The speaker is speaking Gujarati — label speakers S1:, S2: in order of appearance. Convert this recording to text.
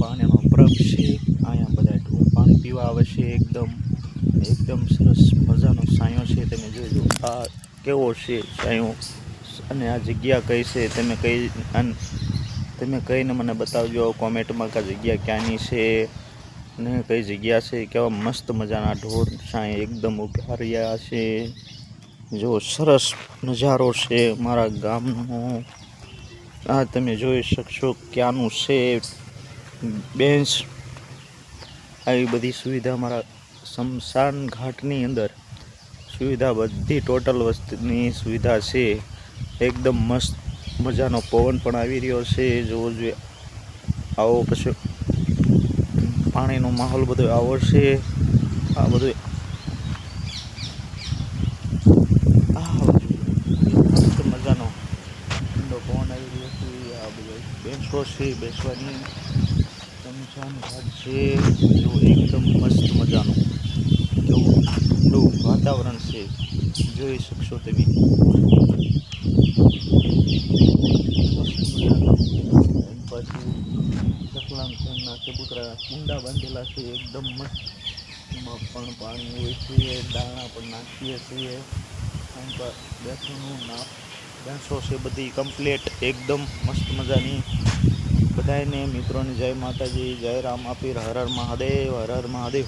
S1: પાણીનો પ્રભ છે. અહીંયા બધા ઢોર પાણી પીવા આવે છે એકદમ. એકદમ સરસ મજાનો સાયો છે. તમે જોજો આ કેવો છે સાયો? અને આ જગ્યા કઈ છે? તમે કઈ તમે કહીને મને બતાવજો કોમેન્ટમાં કે જગ્યા ક્યાંની છે અને કઈ જગ્યા છે? કેવા મસ્ત મજાના ઢોર સાંય એકદમ ઊભા રહ્યા છે. જો સરસ નજારો છે મારા ગામનો. આ તમે જોઈ શકશો ક્યાંનું છે બેન્ચ, આવી બધી સુવિધા મારા સમશાન ઘાટની અંદર. સુવિધા બધી ટોટલ વસ્તુની સુવિધા છે. એકદમ મસ્ત મજાનો પવન પણ આવી રહ્યો છે. જોવો જોઈએ. આવો પછી પાણીનો માહોલ બધો આવો છે. આ બધું આ મસ્ત મજાનો ઠંડો પવન આવી રહ્યો છે આ બધો બેન્ચો છે, બેસવાની. શમશાન ઘાટ છે, જો એકદમ મસ્ત મજાનું. કેવું ઠંડુ વાતાવરણ છે, જોઈ શકશો તમે. સકલામ તેમના ચબૂતરા કુંડા બાંધેલા છે, એકદમ મસ્ત. એમાં પણ પાણી હોય છે, દાણા પણ નાખીએ છીએ. બેસવાનું ના બેસો છે, બધી કમ્પ્લેટ એકદમ મસ્ત મજાની. બધાને મિત્રોને, જય માતાજી, જય રામ, આપીર, હર હર મહાદેવ, હર હર મહાદેવ.